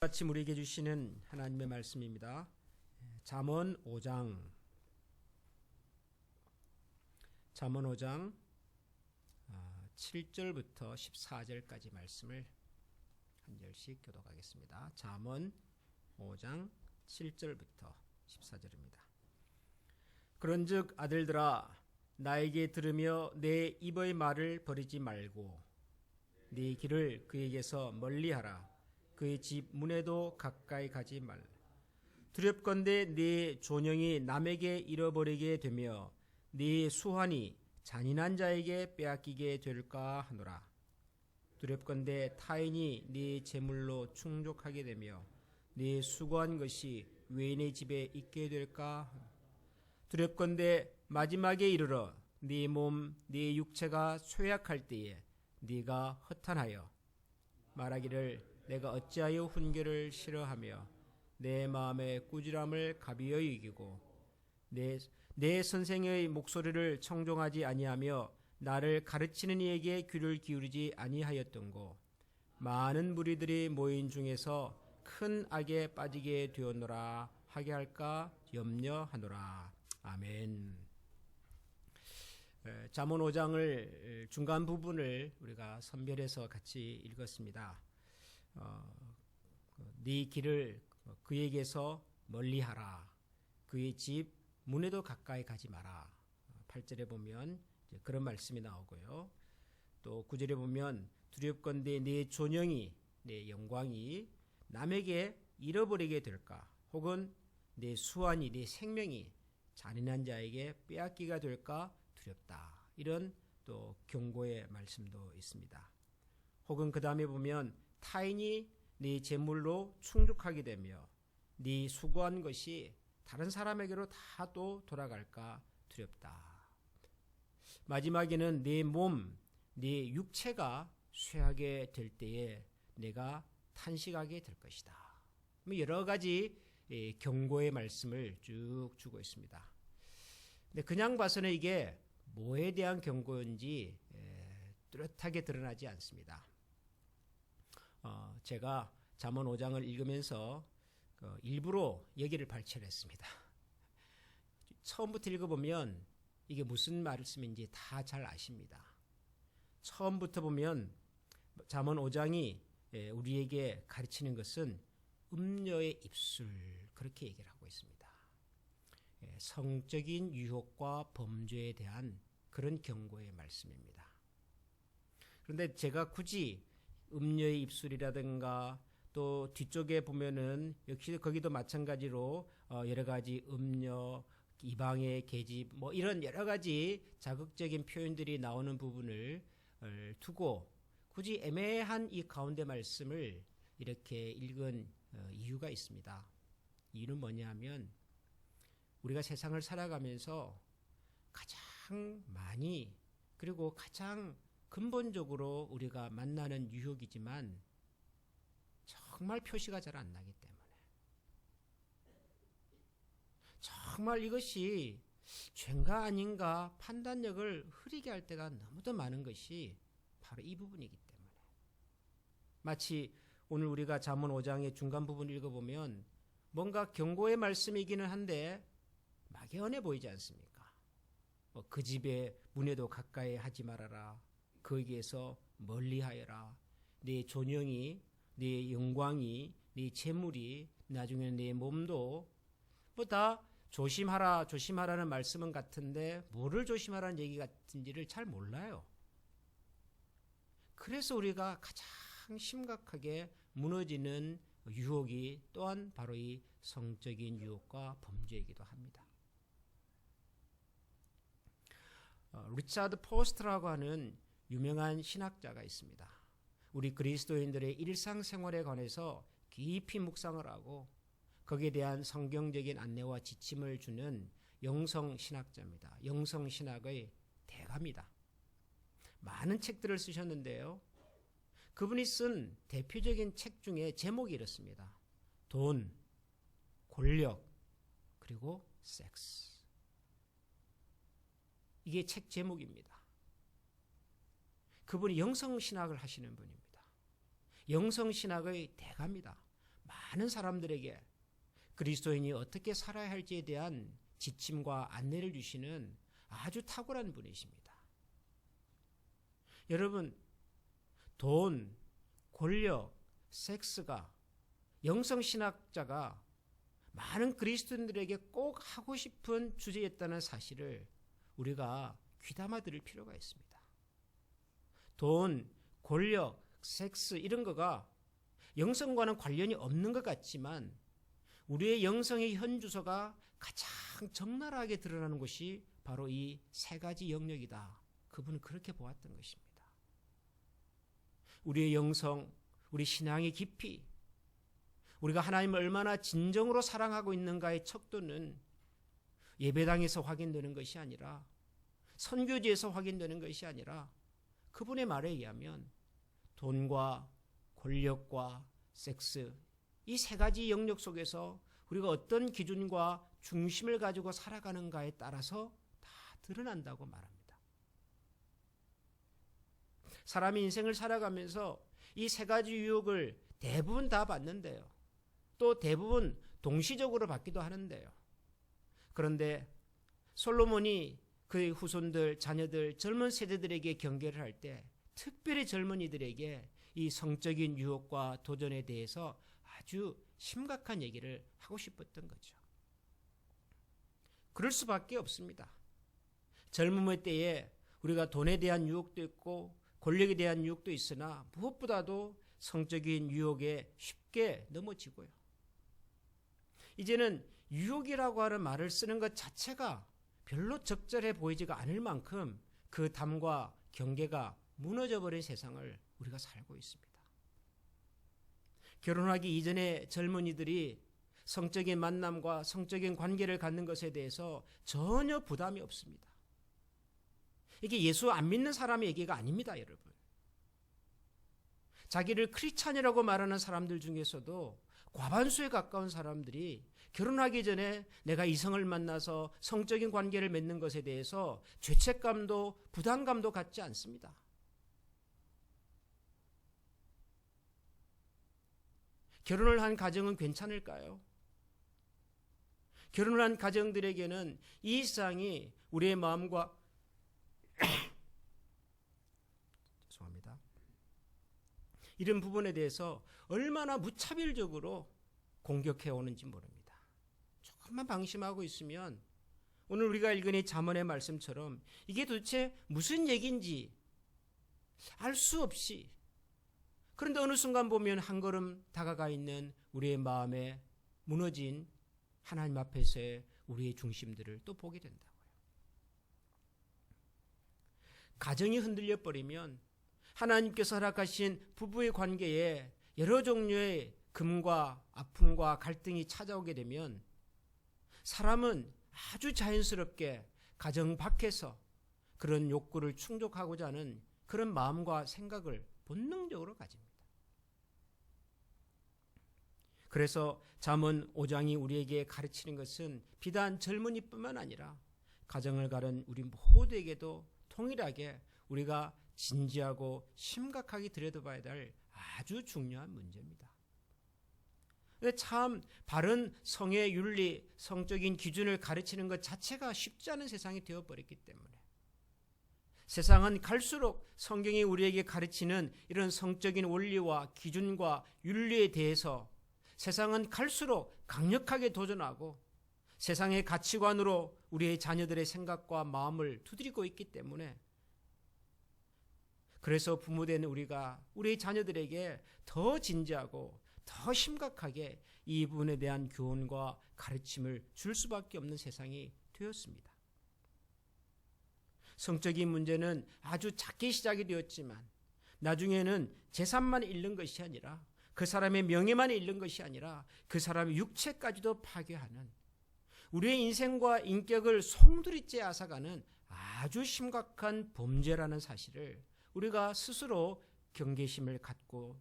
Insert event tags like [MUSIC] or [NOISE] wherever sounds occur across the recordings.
아침 우리에게 주시는 하나님의 말씀입니다. 잠언 5장 잠언 5장 7절부터 14절까지 말씀을 한 절씩 교독하겠습니다. 잠언 5장 7절부터 14절입니다. 그런즉 아들들아 나에게 들으며 내 입의 말을 버리지 말고 네 길을 그에게서 멀리하라. 그의 집 문에도 가까이 가지 말. 두렵건대 네 존영이 남에게 잃어버리게 되며 네 수환이 잔인한 자에게 빼앗기게 될까 하노라. 두렵건대 타인이 네 재물로 충족하게 되며 네 수고한 것이 외인의 집에 있게 될까? 두렵건대 마지막에 이르러 네 몸, 네 육체가 쇠약할 때에 네가 허탄하여 말하기를 내가 어찌하여 훈계를 싫어하며 내 마음의 꾸지람을 가비어 이기고 내, 내 선생의 목소리를 청종하지 아니하며 나를 가르치는 이에게 귀를 기울이지 아니하였던고 많은 무리들이 모인 중에서 큰 악에 빠지게 되었노라 하게 할까 염려하노라 아멘. 잠언 5장을 중간 부분을 우리가 선별해서 같이 읽었습니다. 어, 네 길을 그에게서 멀리하라. 그의 집 문에도 가까이 가지 마라. 8절에 보면 그런 말씀이 나오고요. 또 9절에 보면 두렵건대 네 존영이 내 영광이 남에게 잃어버리게 될까? 혹은 내 수완이 내 생명이 잔인한 자에게 빼앗기가 될까 두렵다. 이런 또 경고의 말씀도 있습니다. 혹은 그 다음에 보면 타인이 네 재물로 충족하게 되며 네 수고한 것이 다른 사람에게로 다 또 돌아갈까 두렵다. 마지막에는 네 몸, 네 육체가 쇠하게 될 때에 내가 탄식하게 될 것이다. 뭐 여러 가지 예, 경고의 말씀을 쭉 주고 있습니다. 근데 그냥 봐서는 이게 뭐에 대한 경고인지 예, 뚜렷하게 드러나지 않습니다. 어, 제가 잠언 5장을 읽으면서 그 일부러 얘기를 발췌했습니다. 처음부터 읽어보면 이게 무슨 말씀인지 다 잘 아십니다. 처음부터 보면 잠언 5장이 예, 우리에게 가르치는 것은 음녀의 입술 그렇게 얘기를 하고 있습니다. 예, 성적인 유혹과 범죄에 대한 그런 경고의 말씀입니다. 그런데 제가 굳이 음녀의 입술이라든가 또 뒤쪽에 보면은 역시 거기도 마찬가지로 어, 여러 가지 음녀, 이방의 계집 뭐 이런 여러 가지 자극적인 표현들이 나오는 부분을 어, 두고 굳이 애매한 이 가운데 말씀을 이렇게 읽은 어, 이유가 있습니다. 이유는 뭐냐면 우리가 세상을 살아가면서 가장 많이 그리고 가장 근본적으로 우리가 만나는 유혹이지만 정말 표시가 잘 안 나기 때문에 정말 이것이 죄인가 아닌가 판단력을 흐리게 할 때가 너무도 많은 것이 바로 이 부분이기 때문에 마치 오늘 우리가 잠언 5장의 중간 부분 읽어보면 뭔가 경고의 말씀이기는 한데 막연해 보이지 않습니까? 뭐 그 집의 문에도 가까이 하지 말아라. 거기에서 멀리하여라. 네 존영이, 네 영광이, 네 재물이, 나중에 내 몸도 뭐 다 조심하라, 조심하라는 말씀은 같은데 뭐를 조심하라는 얘기 같은지를 잘 몰라요. 그래서 우리가 가장 심각하게 무너지는 유혹이 또한 바로 이 성적인 유혹과 범죄이기도 합니다. 어, 리차드 포스트라고 하는 유명한 신학자가 있습니다. 우리 그리스도인들의 일상생활에 관해서 깊이 묵상을 하고 거기에 대한 성경적인 안내와 지침을 주는 영성 신학자입니다. 영성 신학의 대가입니다. 많은 책들을 쓰셨는데요. 그분이 쓴 대표적인 책 중에 제목이 이렇습니다. 돈, 권력, 그리고 섹스. 이게 책 제목입니다. 그분이 영성신학을 하시는 분입니다. 영성신학의 대가입니다. 많은 사람들에게 그리스도인이 어떻게 살아야 할지에 대한 지침과 안내를 주시는 아주 탁월한 분이십니다. 여러분, 돈, 권력, 섹스가 영성신학자가 많은 그리스도인들에게 꼭 하고 싶은 주제였다는 사실을 우리가 귀담아 들을 필요가 있습니다. 돈, 권력, 섹스 이런 거가 영성과는 관련이 없는 것 같지만 우리의 영성의 현 주소가 가장 적나라하게 드러나는 것이 바로 이 세 가지 영역이다. 그분은 그렇게 보았던 것입니다. 우리의 영성, 우리 신앙의 깊이, 우리가 하나님을 얼마나 진정으로 사랑하고 있는가의 척도는 예배당에서 확인되는 것이 아니라 선교지에서 확인되는 것이 아니라 그분의 말에 의하면 돈과 권력과 섹스 이 세 가지 영역 속에서 우리가 어떤 기준과 중심을 가지고 살아가는가에 따라서 다 드러난다고 말합니다. 사람이 인생을 살아가면서 이 세 가지 유혹을 대부분 다 받는데요. 또 대부분 동시적으로 받기도 하는데요. 그런데 솔로몬이 그의 후손들, 자녀들, 젊은 세대들에게 경계를 할 때 특별히 젊은이들에게 이 성적인 유혹과 도전에 대해서 아주 심각한 얘기를 하고 싶었던 거죠. 그럴 수밖에 없습니다. 젊음의 때에 우리가 돈에 대한 유혹도 있고 권력에 대한 유혹도 있으나 무엇보다도 성적인 유혹에 쉽게 넘어지고요. 이제는 유혹이라고 하는 말을 쓰는 것 자체가 별로 적절해 보이지가 않을 만큼 그 담과 경계가 무너져 버린 세상을 우리가 살고 있습니다. 결혼하기 이전에 젊은이들이 성적인 만남과 성적인 관계를 갖는 것에 대해서 전혀 부담이 없습니다. 이게 예수 안 믿는 사람의 얘기가 아닙니다, 여러분. 자기를 크리스찬이라고 말하는 사람들 중에서도 과반수에 가까운 사람들이 결혼하기 전에 내가 이성을 만나서 성적인 관계를 맺는 것에 대해서 죄책감도 부담감도 갖지 않습니다. 결혼을 한 가정은 괜찮을까요? 결혼을 한 가정들에게는 이 세상이 우리의 마음과 [COUGHS] 죄송합니다. 이런 부분에 대해서 얼마나 무차별적으로 공격해 오는지 모릅니다. 조금만 방심하고 있으면 오늘 우리가 읽은 이 잠언의 말씀처럼 이게 도대체 무슨 얘기인지 알 수 없이 그런데 어느 순간 보면 한 걸음 다가가 있는 우리의 마음에 무너진 하나님 앞에서의 우리의 중심들을 또 보게 된다고요. 가정이 흔들려 버리면 하나님께서 허락하신 부부의 관계에 여러 종류의 금과 아픔과 갈등이 찾아오게 되면 사람은 아주 자연스럽게 가정 밖에서 그런 욕구를 충족하고자 하는 그런 마음과 생각을 본능적으로 가집니다. 그래서 잠언 5장이 우리에게 가르치는 것은 비단 젊은이뿐만 아니라 가정을 가른 우리 모두에게도 통일하게 우리가 진지하고 심각하게 들여다봐야 될 아주 중요한 문제입니다. 참 바른 성의 윤리, 성적인 기준을 가르치는 것 자체가 쉽지 않은 세상이 되어버렸기 때문에 세상은 갈수록 성경이 우리에게 가르치는 이런 성적인 원리와 기준과 윤리에 대해서 세상은 갈수록 강력하게 도전하고 세상의 가치관으로 우리의 자녀들의 생각과 마음을 두드리고 있기 때문에 그래서 부모된 우리가 우리의 자녀들에게 더 진지하고 더 심각하게 이 부분에 대한 교훈과 가르침을 줄 수밖에 없는 세상이 되었습니다. 성적인 문제는 아주 작게 시작이 되었지만 나중에는 재산만 잃는 것이 아니라 그 사람의 명예만 잃는 것이 아니라 그 사람의 육체까지도 파괴하는 우리의 인생과 인격을 송두리째 앗아가는 아주 심각한 범죄라는 사실을 우리가 스스로 경계심을 갖고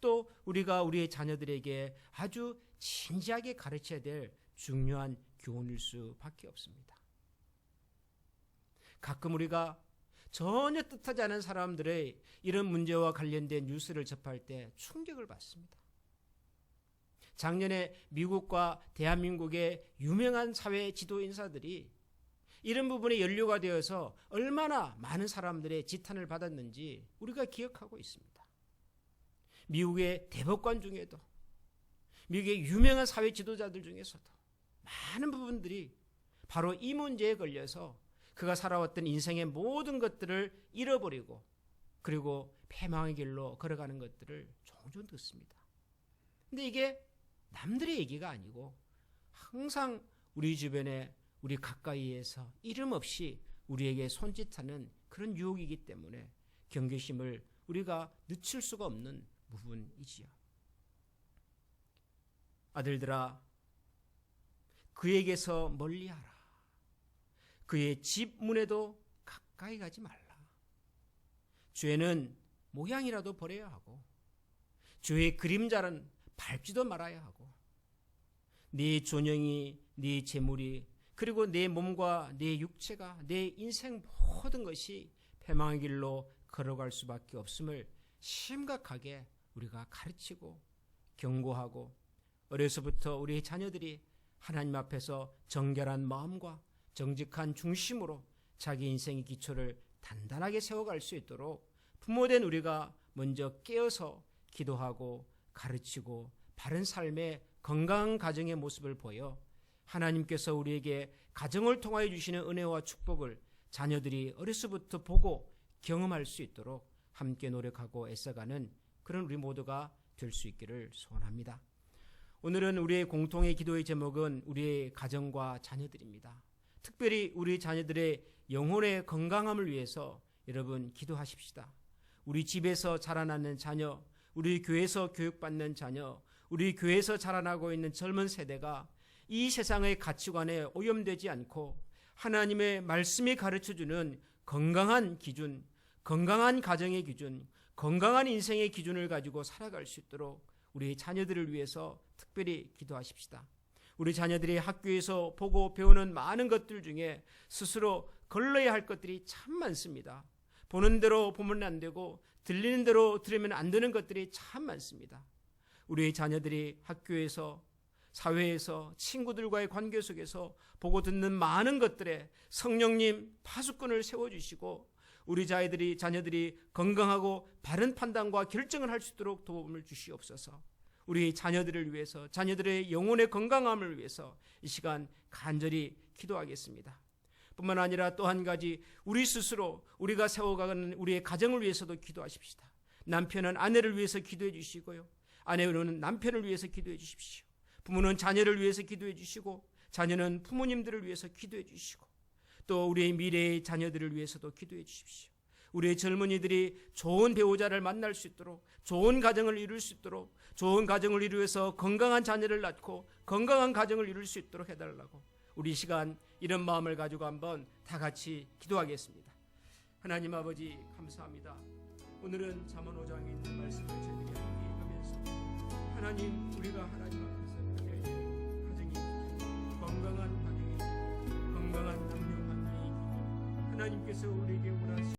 또 우리가 우리의 자녀들에게 아주 진지하게 가르쳐야 될 중요한 교훈일 수밖에 없습니다. 가끔 우리가 전혀 뜻하지 않은 사람들의 이런 문제와 관련된 뉴스를 접할 때 충격을 받습니다. 작년에 미국과 대한민국의 유명한 사회 지도 인사들이 이런 부분에 연루가 되어서 얼마나 많은 사람들의 지탄을 받았는지 우리가 기억하고 있습니다. 미국의 대법관 중에도 미국의 유명한 사회 지도자들 중에서도 많은 부분들이 바로 이 문제에 걸려서 그가 살아왔던 인생의 모든 것들을 잃어버리고 그리고 패망의 길로 걸어가는 것들을 종종 듣습니다. 근데 이게 남들의 얘기가 아니고 항상 우리 주변에 우리 가까이에서 이름 없이 우리에게 손짓하는 그런 유혹이기 때문에 경계심을 우리가 늦출 수가 없는 부분이지요. 아들들아, 그에게서 멀리하라. 그의 집 문에도 가까이 가지 말라. 죄는 모양이라도 버려야 하고, 죄의 그림자는 밟지도 말아야 하고, 네 존영이, 네 재물이, 그리고 내 몸과 내 육체가, 내 인생 모든 것이 패망의 길로 걸어갈 수밖에 없음을 심각하게 우리가 가르치고 경고하고 어려서부터 우리 자녀들이 하나님 앞에서 정결한 마음과 정직한 중심으로 자기 인생의 기초를 단단하게 세워갈 수 있도록 부모된 우리가 먼저 깨어서 기도하고 가르치고 바른 삶의 건강한 가정의 모습을 보여 하나님께서 우리에게 가정을 통하여 주시는 은혜와 축복을 자녀들이 어려서부터 보고 경험할 수 있도록 함께 노력하고 애써가는 그런 우리 모두가 될 수 있기를 소원합니다. 오늘은 우리의 공통의 기도의 제목은 우리의 가정과 자녀들입니다. 특별히 우리 자녀들의 영혼의 건강함을 위해서 여러분 기도하십시다. 우리 집에서 자라나는 자녀, 우리 교회에서 교육받는 자녀, 우리 교회에서 자라나고 있는 젊은 세대가 이 세상의 가치관에 오염되지 않고 하나님의 말씀이 가르쳐 주는 건강한 기준, 건강한 가정의 기준, 건강한 인생의 기준을 가지고 살아갈 수 있도록 우리 자녀들을 위해서 특별히 기도하십시다. 우리 자녀들이 학교에서 보고 배우는 많은 것들 중에 스스로 걸러야 할 것들이 참 많습니다. 보는 대로 보면 안 되고 들리는 대로 들으면 안 되는 것들이 참 많습니다. 우리 자녀들이 학교에서 사회에서 친구들과의 관계 속에서 보고 듣는 많은 것들에 성령님 파수꾼을 세워주시고 우리 자녀들이 자녀들이 건강하고 바른 판단과 결정을 할 수 있도록 도움을 주시옵소서. 우리 자녀들을 위해서 자녀들의 영혼의 건강함을 위해서 이 시간 간절히 기도하겠습니다. 뿐만 아니라 또 한 가지 우리 스스로 우리가 세워가는 우리의 가정을 위해서도 기도하십시다. 남편은 아내를 위해서 기도해 주시고요. 아내는 남편을 위해서 기도해 주십시오. 부모는 자녀를 위해서 기도해 주시고 자녀는 부모님들을 위해서 기도해 주시고 또 우리의 미래의 자녀들을 위해서도 기도해 주십시오. 우리의 젊은이들이 좋은 배우자를 만날 수 있도록 좋은 가정을 이룰 수 있도록 좋은 가정을 이루어서 건강한 자녀를 낳고 건강한 가정을 이룰 수 있도록 해달라고 우리 시간 이런 마음을 가지고 한번 다 같이 기도하겠습니다. 하나님 아버지 감사합니다. 오늘은 잠언 5장에 있는 말씀을 함께 읽으면서 하나님 우리가 하나님 하나님께서 우리에게 원하시